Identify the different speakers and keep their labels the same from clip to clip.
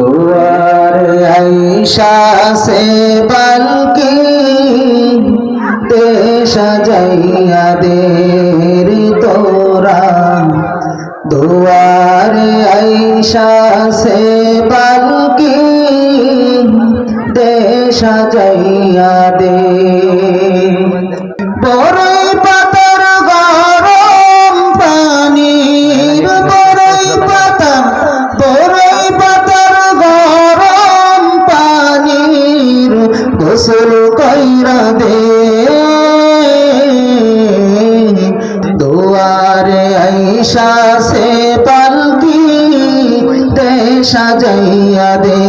Speaker 1: দুয়ার আইসা সে পালকি দে সাজাইয়া দে রে তোরা। দুয়ার আইসা সে পালকি দে সাজাইয়া দে। গোসল কইরা দে। দুয়ারে আইসা সে পালকি দে সাজাইয়া দে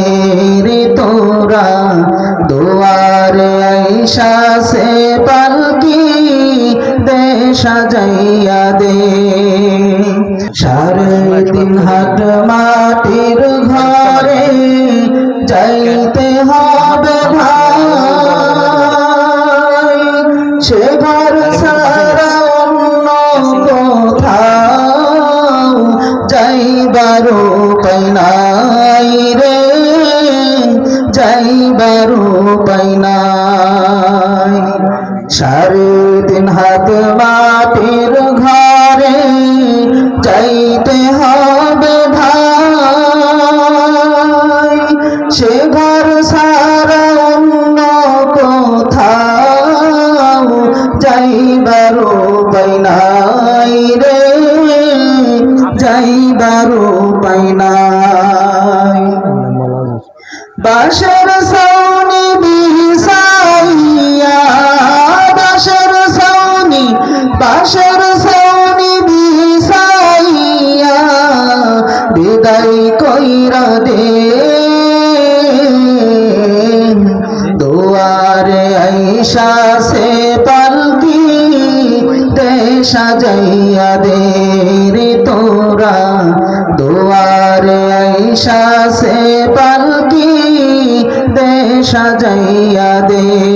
Speaker 1: রে তোরা। দুয়ারে আইসা সে পালকি দে সাজাইয়া দে। সাড়ে তিন হাত মাটির ঘরে যাইতে সে ঘর সারা অন্য কোথাও যাইবার উপায় নাই রে যাইবার উপায় নাই। সাড়ে তিন হাত মাটির যাইবার উপায় নাই। বাসর সৌনি বিসাইয়া বাসর কইরা দে। দুয়ারে আইসা সে পালকি সাজাইয়া দে। দুয়ারে আইসা সে পালকি দেশা যাইয়া দে।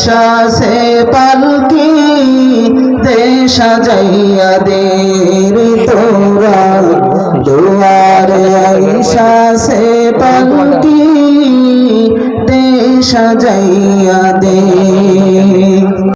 Speaker 1: আইসা সে পালকি দেশা যাইয়া দে তোরা। দুয়ারে আইসা সে পালকি দেশা যাইয়া দে।